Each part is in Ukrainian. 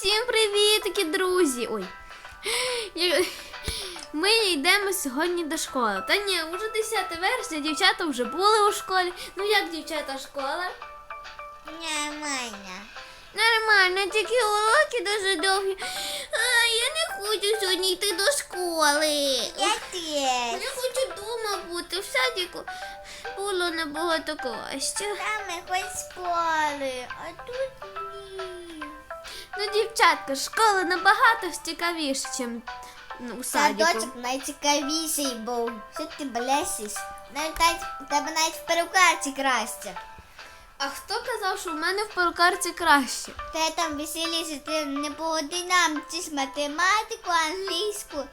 Всім привітки, друзі! Ой. Ми йдемо сьогодні до школи. Та ні, уже 10 вересня, дівчата вже були у школі. Ну як дівчата школа? Нормально. Нормально, тільки уроки дуже довгі. А, я не хочу сьогодні йти до школи. Я Я хочу вдома бути. В садіку було набагато краще. Там ми хоч спали, а тут ні. Ну, дівчатка, школа набагато цікавіше, ніж ну, у садіку. Садочок найцікавіший був. Що ти блесиш? Навіть навіть- у тебе навіть в перукарці краще. А хто казав, що в мене в перукарці краще? Ти там веселіше, ти не по годинам вчиш математику, англійську.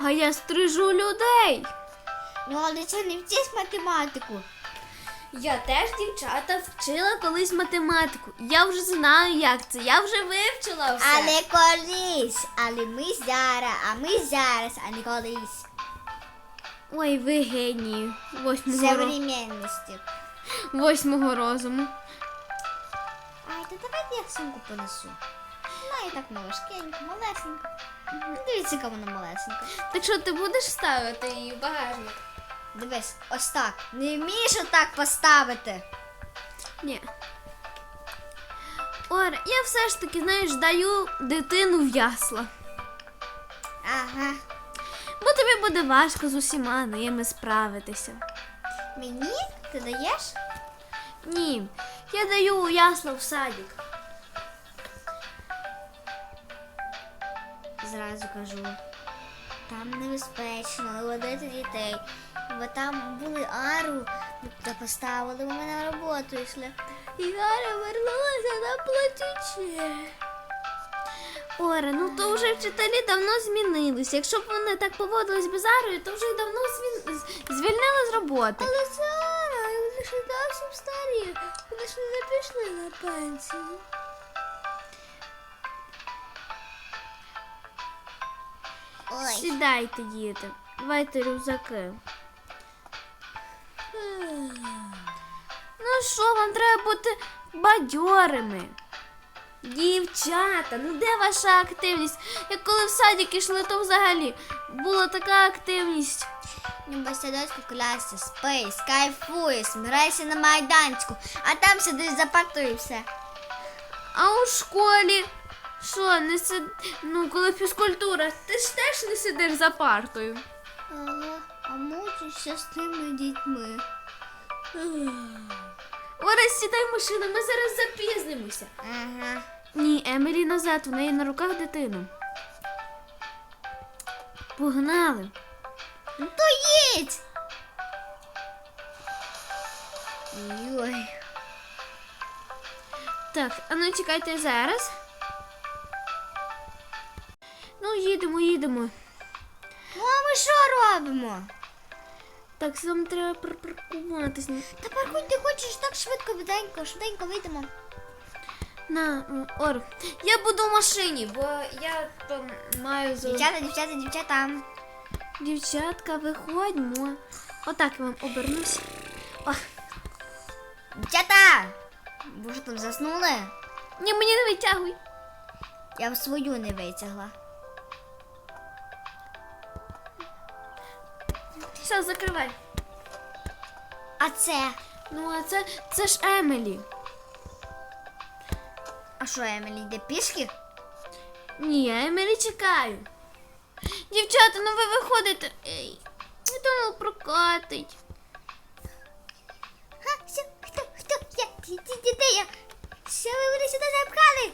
А я стрижу людей. Ну, але що не вчиш математику? Я теж дівчата вчила колись математику. Я вже знаю, як це. Я вже вивчила все. Але колись. Але ми зараз, а ми зараз, а не колись. Ой, ви генії. Восьмого. Современності. Восьмого розуму. Ай, то давайте я сумку понесу. Вона і так не важкенька, малесенька. Дивіться, яка вона малесенька. Так що ти будеш ставити її в багажник? Дивись, ось так. Не вмієш отак поставити. Ні. Ора, я все ж таки, знаєш, даю дитину в ясла. Ага. Бо тобі буде важко з усіма ними справитися. Мені? Ти даєш? Ні, я даю у ясла в садик. Зразу кажу. Там небезпечно водити дітей. Бо там були ару та поставили, ми на роботу йшли. І Ара вернулася на плачуче. Ора, ну то вже вчителі давно змінилися. Якщо б вони так поводились без Арою, то вже й давно звін- з- звільнили з роботи. Але це ара, вони і зовсім старі. Вони ж не пішли на пенсію. Ой. Сідайте, діти, давайте рюкзаки. Ну що, вам треба бути бадьорими. Дівчата, ну де ваша активність? Як коли в садик йшли, то взагалі була така активність. Ніби садочку клясся, спись, кайфуєш, збирайся на майданчику, а там сидиш за партою і все. А у школі що, не сид... ну коли фізкультура, ти ж теж не сидиш за партою. Ага, а мучишся з тими дітьми. Ора, сідай в машину, ми зараз запізнимося. Ага. Ні, Емілі назад, у неї на руках дитина. Погнали. Ну то їдь! Йой. Так, а ну чекайте зараз. Ну, їдемо, їдемо. Ну а ми що робимо? Так, нам треба припаркуватись. Та паркуй, ти хочеш так швидко, швиденько, швиденько вийдемо. На, Ор, я буду в машині, бо я там маю за... Дівчата, дівчата, дівчата. Дівчатка, виходьмо. Отак я вам обернусь. О, Дівчата! Що там заснули? ні, мені не витягуй. Я в свою не витягла. Все, закривай. А це? Ну, а це, це ж Емілі. А що, Емілі йде пішки? Ні, я Емілі чекаю. Дівчата, ну ви виходите. Ей, я думала прокатить. Ха, все, хто, хто, я, ті, ті, я? Що ви мене сюди запхали?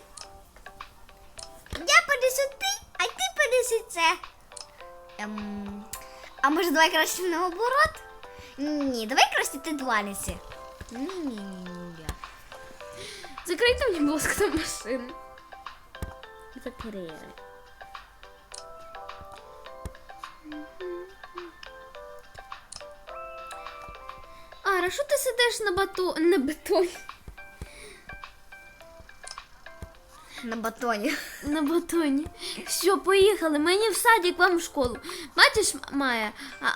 Я понесу ти, а ти понеси це. Ем, а може давай краще наоборот? Ні, давай краще ти два неси. Ні, ні, ні, ні. Закрийте мені, будь ласка, машину. Закрили. Ара, що ти сидиш на бату... на бетоні? На батоні. На батоні. Все, поїхали. Мені в садик, вам в школу. Бачиш, Майя? А...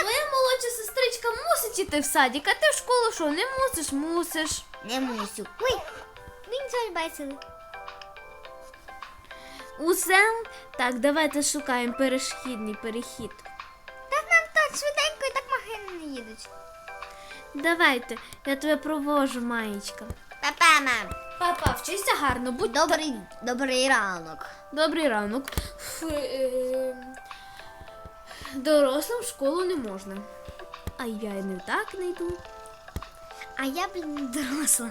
Твоя молодша сестричка мусить іти в садик, а ти в школу що, не мусиш, мусиш. Не мусю. Ой, він теж бачили. Усе? Так, давайте шукаємо перешхідний перехід. Так нам так швиденько і так машини не їдуть. Давайте, я тебе провожу, маєчка. Папа, мам. Папа, вчися гарно, будь Добрий, добрий ранок. Добрий ранок. Ф, е, дорослим в школу не можна. А я й не так не йду. А я, блін, доросла.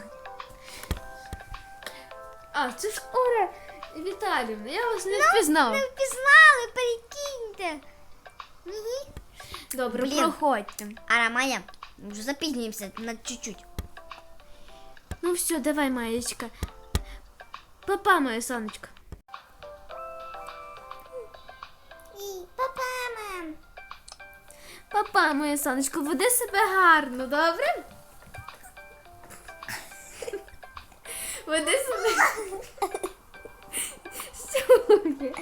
А, це ж Оля Віталіївна, я вас не впізнав. Не впізнали, перекиньте. Ні. Добре, Блін. проходьте. А Майя, вже запізнюємося на чуть-чуть. Ну все, давай, маєчка. Папа, моє сонечко. Папа, мам. Папа, моє сонечко, веди себе гарно, добре? Веди себе. Сьогодні.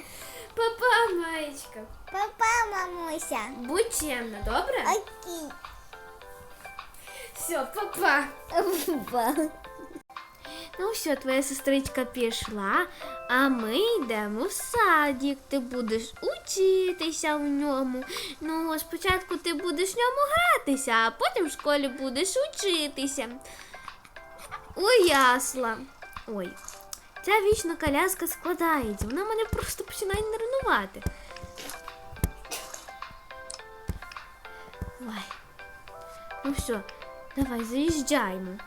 Папа, маєчка. Папа, мамуся. Будь чемна, добре? Окей. Все, папа. Папа. Ну все, твоя сестричка пішла, а ми йдемо в садик. Ти будеш учитися в ньому. Ну, спочатку ти будеш в ньому гратися, а потім в школі будеш учитися. Ой, ясла. Ой, ця вічна коляска складається. Вона мене просто починає нервувати. Ой. Ну все, давай заїжджаємо.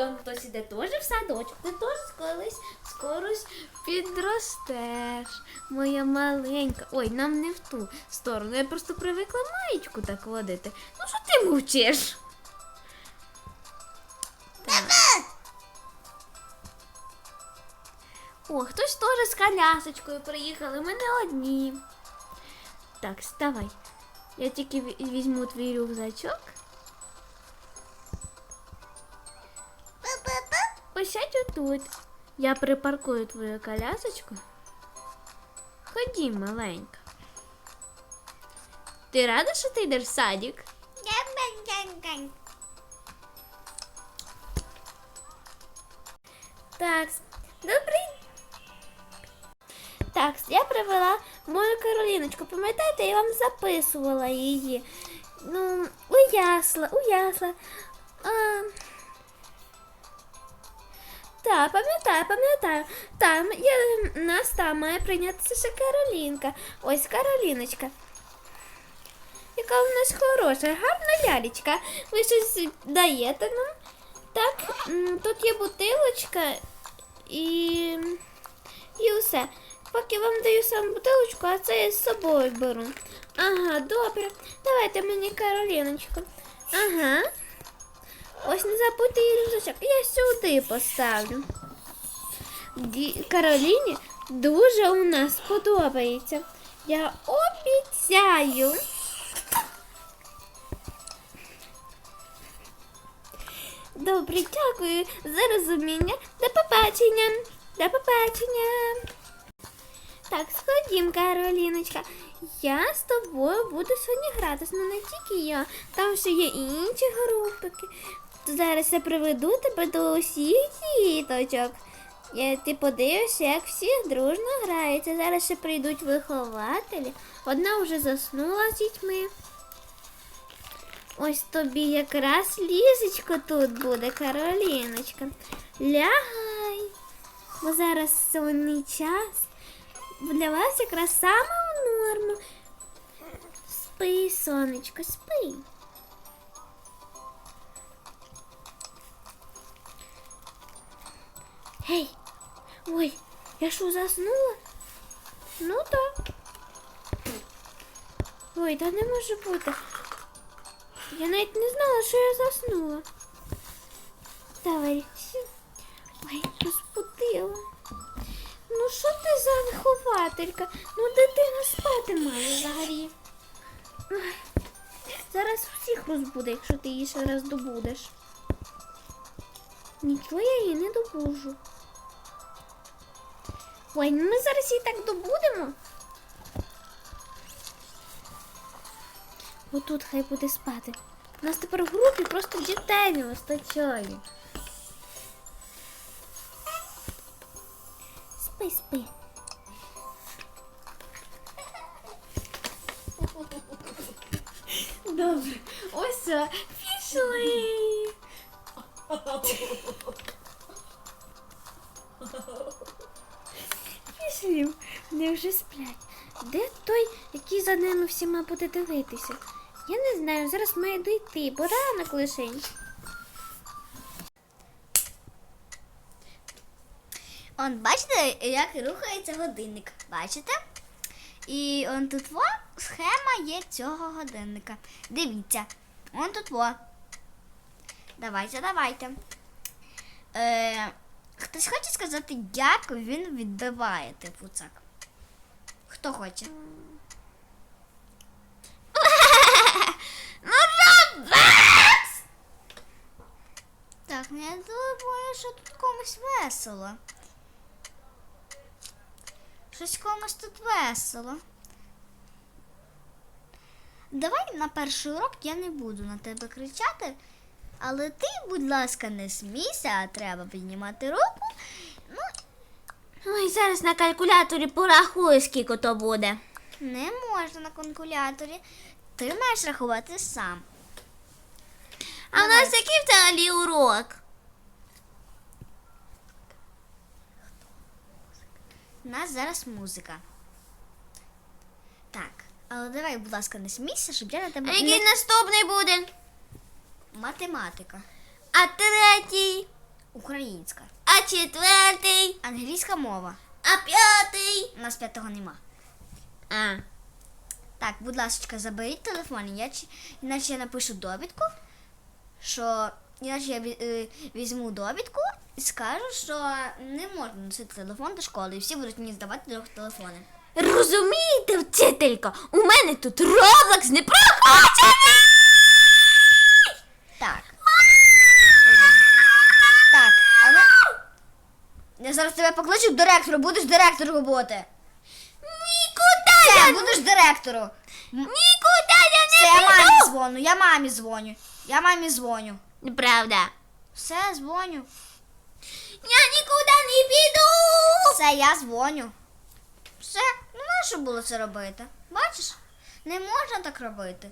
Там хтось іде теж в садочок, ти теж колись скорось підростеш. Моя маленька. Ой, нам не в ту сторону. Я просто привикла маєчку так водити. Ну що ти мовчиш? О, хтось теж з колясочкою приїхали, ми не одні. Так, вставай. Я тільки візьму твій рюкзачок. Посядь отут. Я припаркую твою колясочку. Ходім, маленька. Ти рада, що ти йдеш в садик? Так, добрий. Так, я привела мою Кароліночку. Пам'ятаєте, я вам записувала її. Ну, у ясла, у ясла. А... Так, пам'ятаю, пам'ятаю. Там є, нас там має прийнятися ще Каролінка. Ось Кароліночка. Яка у нас хороша, гарна лялечка. Ви щось даєте нам? Так, тут є бутилочка і, і все. Поки вам даю сам бутилочку, а це я з собою беру. Ага, добре. Давайте мені Кароліночку. Ага. Ось не забудьте її рюкзачок. Я сюди поставлю. Кароліні дуже у нас подобається. Я обіцяю. Добре, дякую за розуміння. До побачення. До побачення. Так, сходім, Кароліночка. Я з тобою буду сьогодні гратися, ну не тільки я. Там ще є і інші групики. Зараз я приведу тебе до усіх діточок. Я, ти подивишся, як всі дружно граються. Зараз ще прийдуть вихователі. Одна вже заснула з дітьми. Ось тобі якраз лізечко тут буде, Кароліночка. Лягай. Бо зараз сонний час. Для вас якраз саме в норму. Спи, сонечко, спи. Гей, ой, я що заснула? Ну так. Ой, та не може бути. Я навіть не знала, що я заснула. Давай. Ой, розбудила. Ну що ти за вихователька? Ну дитина спати має взагалі. Зараз всіх розбуде, якщо ти її ще раз добудеш. Нічого я її не добужу. Ой, ну ми зараз її так добудемо. Отут хай буде спати. У нас тепер в групі просто дітей не вистачає. спи, спи. Добре, ось пішли. Пішли, вони вже сплять. Де той, який за ними всіма буде дивитися? Я не знаю, зараз має дойти, бо ранок лишень. Он, бачите, як рухається годинник. Бачите? І он тут во схема є цього годинника. Дивіться, он тут во. Давайте, давайте. Е, хтось хоче сказати, як він відбиває, типу так. Хто хоче? Ну, Робекс! Так, ну я думаю, що тут комусь весело. Щось комусь тут весело. Давай на перший урок я не буду на тебе кричати, але ти, будь ласка, не смійся, а треба піднімати руку. Ну, Ой, зараз на калькуляторі порахую, скільки то буде. не можна на калькуляторі. Ти маєш рахувати сам. А в нас який взагалі урок? У нас зараз музика. Так, але давай, будь ласка, не смійся, щоб я на А тебе який наступний буде? Математика. А третій? Українська. А четвертий? Англійська мова. А п'ятий? У нас п'ятого нема. А. Так, будь ласка, заберіть телефон, я, іначе я напишу довідку, що іначе я е, візьму довідку і скажу, що не можна носити телефон до школи, і всі будуть мені здавати до телефони. Розумієте, вчителька, у мене тут Roblox не проходить! Так. Так, але. Я зараз тебе покличу до директора, будеш директором роботи. Нікуди Все, я, будеш директором. Нікуди я Все, не я мамі дзвоню, я мамі дзвоню. Я мамі дзвоню. Неправда. Все, дзвоню. Я нікуди не піду! Все, я дзвоню. Все, ну нащо було це робити? Бачиш? Не можна так робити.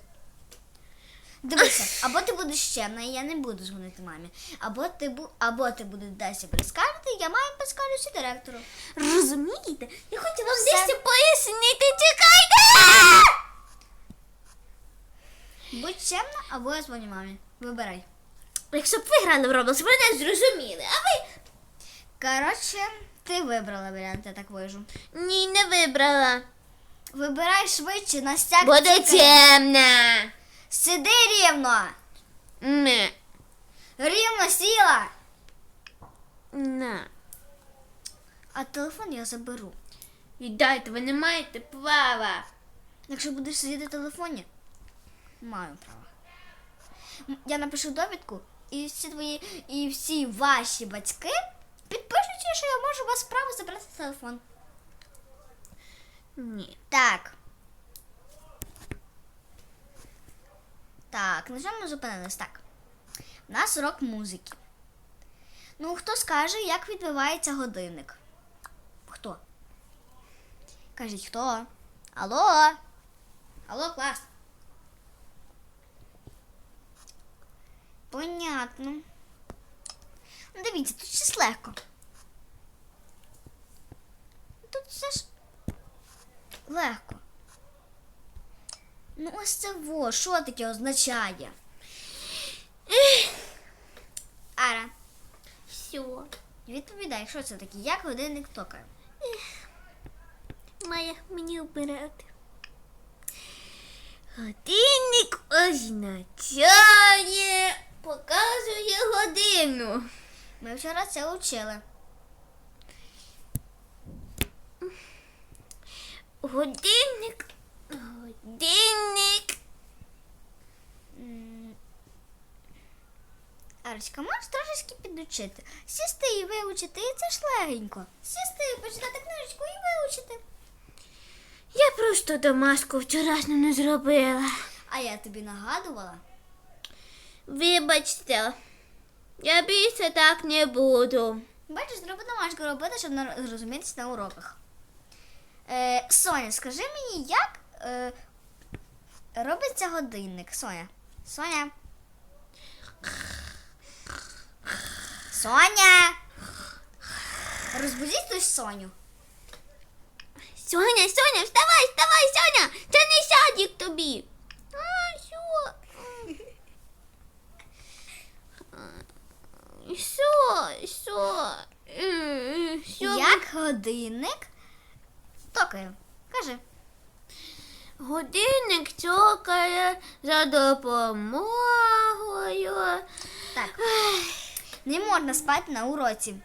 Дивися, або ти будеш чемна, і я не буду дзвонити мамі. Або ти бу... або ти будеш десь прискарити, я мамі поскаржуся директору. Розумієте? Я хочу вам Все. пояснити. Чекайте! Будь чемна, або я дзвоню мамі. Вибирай. Якщо б ви грали в Roblox, ви не зрозуміли, а ви Коротше, ти вибрала варіант, я так вижу. ні, не вибрала. Вибирай швидше, на стяг. Буде тікай. темна. Сиди рівно. Не. Рівно сіла. На. А телефон я заберу. Віддайте, ви не маєте права. Якщо будеш сидіти в телефоні, маю право. Я напишу довідку, і всі твої, і всі ваші батьки підпишуть, що я можу у вас право забрати телефон. Ні. Так. Так, на чому ми зупинились? Так. У нас урок музики. Ну, хто скаже, як відбивається годинник? Хто? Кажіть, хто? Алло? Алло, клас. Понятно. Ну, дивіться, тут щось легко. Тут все ж легко. Ну, ось це во, що таке означає? Ара, Все. відповідай, що це таке? Як годинник токає? Має мені обирати. Годинник означає. Показує годину. Ми вчора це вчили. Годинник. М. Арочка, можеш трошечки підучити? Сісти і вивчити, і це ж легенько. Сісти, почитати книжечку і вивчити. Я просто домашку вчорашню не зробила. А я тобі нагадувала. Вибачте, я більше так не буду. Бачиш, треба домашку робити, щоб зрозумітися на уроках. Е, Соня, скажи мені, як е, робиться годинник? Соня. Соня. Соня. Розбудіть хтось Соню. Соня, Соня, вставай, вставай, Соня! Це не садик тобі. А, що? Що? Що? Що? Як годинник? Токає. Кажи. Годинник за допомогою. Так. Не можна спати на уроці.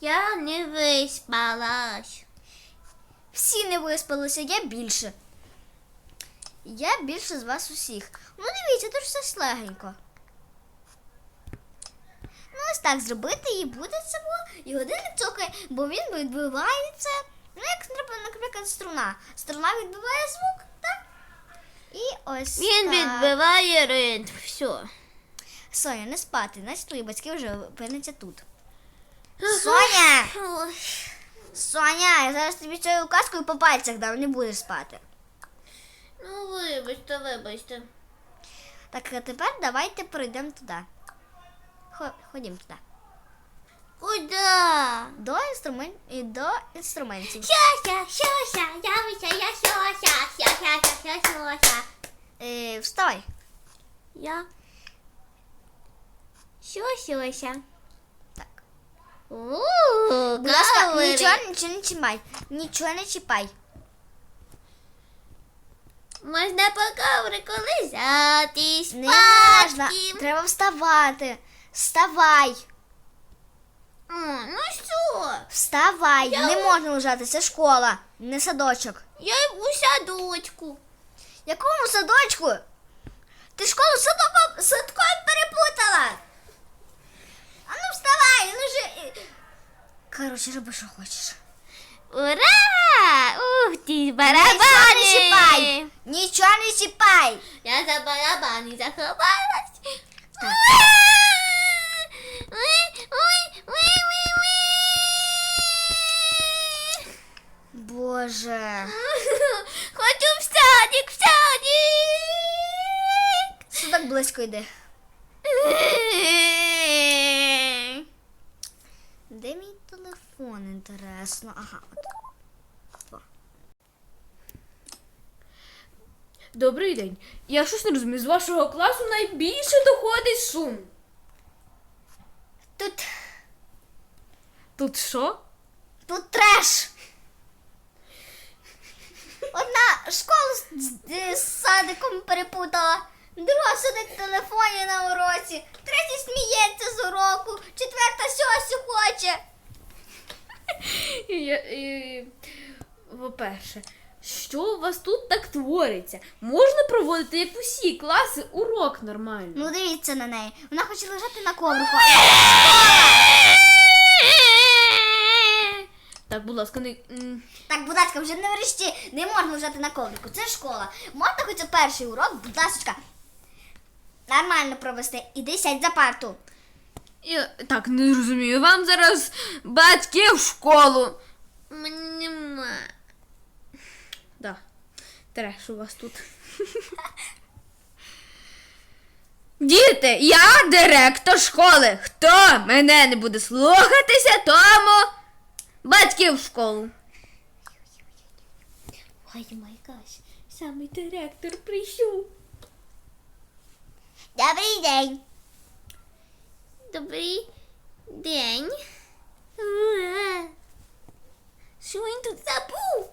Я не виспалась. Всі не виспалися, я більше. Я більше з вас усіх. Ну дивіться, тут все легенько. Ну, ось так зробити і буде це було. І годинник цокає, бо він відбивається. Ну, як наприклад, струна. Струна відбиває звук? І ось. Він так. відбиває ритм. Все. Соня, не спати, значить твої батьки вже опиняться тут. Соня! Ой. Соня, я зараз тобі цією указкою по пальцях дам, не будеш спати. Ну, вибачте, вибачте. Так, а тепер давайте пройдемо туди. Хо- Ходімо туди. Куда? До інструмент і до інструментів. Щася, щася, явися, я щася, щася, щася, щася. Е, вставай. Я. Що щася? Так. Ууу, Будь ласка, нічого, нічого не чіпай. Нічого не чіпай. Можна по коврику лизати, Не можна. Треба вставати. Вставай. О, ну що? Вставай. Я- Не можна лежати, це школа, не садочок. Я у садочку. Якому садочку? Ти школу з садком переплутала. А ну вставай, лежи. Коротше, роби, що хочеш. Ура! Ух ти, Нічого не барабани! чіпай. Нічого не чіпай. Я за барабани заховалась. Так ой, ой, ой, ой. Боже. Хочу в садик, в садик. Садок близько йде. Де мій телефон, інтересно? Ага. от. Добрий день. Я щось не розумію. З вашого класу найбільше доходить шум. Тут, Тут що? тут треш. Одна школу з, з- з садиком перепутала, друга сидить в телефоні на уроці, третя сміється з уроку, четверта сьосю хоче. І і, по-перше, що у вас тут так твориться? Можна проводити, як усі класи, урок нормально. Ну дивіться на неї. Вона хоче лежати на коврику. Так, будь ласка, не. м, Так, будь ласка, вже не врешті, не можна лежати на коврику. Це школа. Можна хоч перший урок, будь ласка. Нормально провести. Іди сядь за парту. Я так не розумію. Вам зараз батьки в школу. Мені нема. Да. Треш у вас тут. Діти, я директор школи. Хто мене не буде слухатися, тому батьків в школу. Ой, май гаш, самий директор прийшов. Добрий день. Добрий день. Що він тут забув?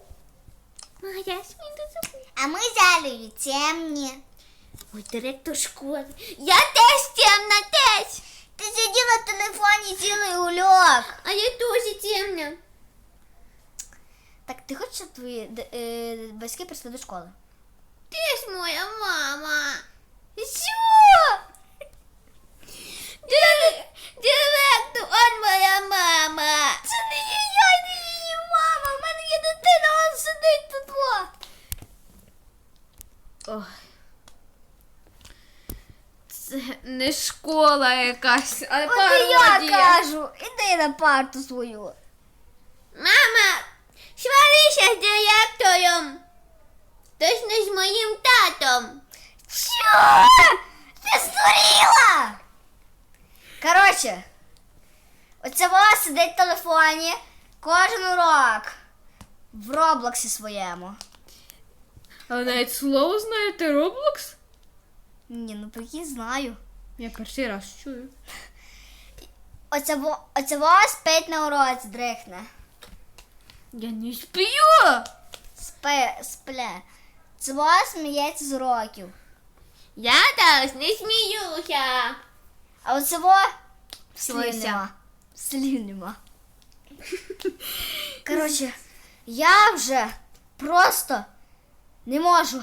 Що він тут забув? А ми з темні. Ой, директор школи. Я теж темна, теж. Ти сиділа в телефоні цілий ульок. А я теж темна. Так, ти хочеш, щоб твої е, батьки прийшли до школи? Ти ж моя мама. Що? Директор, он моя мама. Це не я, не її мама. У мене є дитина, вона сидить тут. О. Це не школа якась, але От і я пародія. кажу. Іди на парту свою. Мама, сварися з директором. Точно з моїм татом. Що? Ти здуріла? Коротше, оце вас сидить в телефоні кожен урок в Роблоксі своєму. А навіть слово знаєте Roblox? Ні, ну прикинь, знаю. Я перший раз чую. Оце, во- оце спить на уроці, дрихне. Я не сплю! Спе, спле. Це вас сміється з уроків. Я теж не сміюся. А оце во слів нема. Слів нема. Коротше, я вже просто не можу.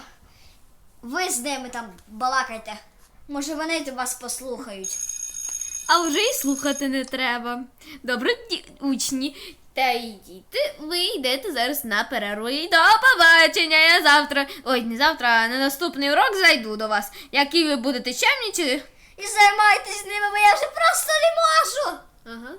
Ви з ними там балакайте. Може вони вас послухають. А вже й слухати не треба. Добре, учні. Та йдіть, ви йдете зараз на перерву. І до побачення. Я завтра. Ой, не завтра, а на наступний урок зайду до вас. Які ви будете чемні чи. І займайтесь ними, бо я вже просто не можу. Ага.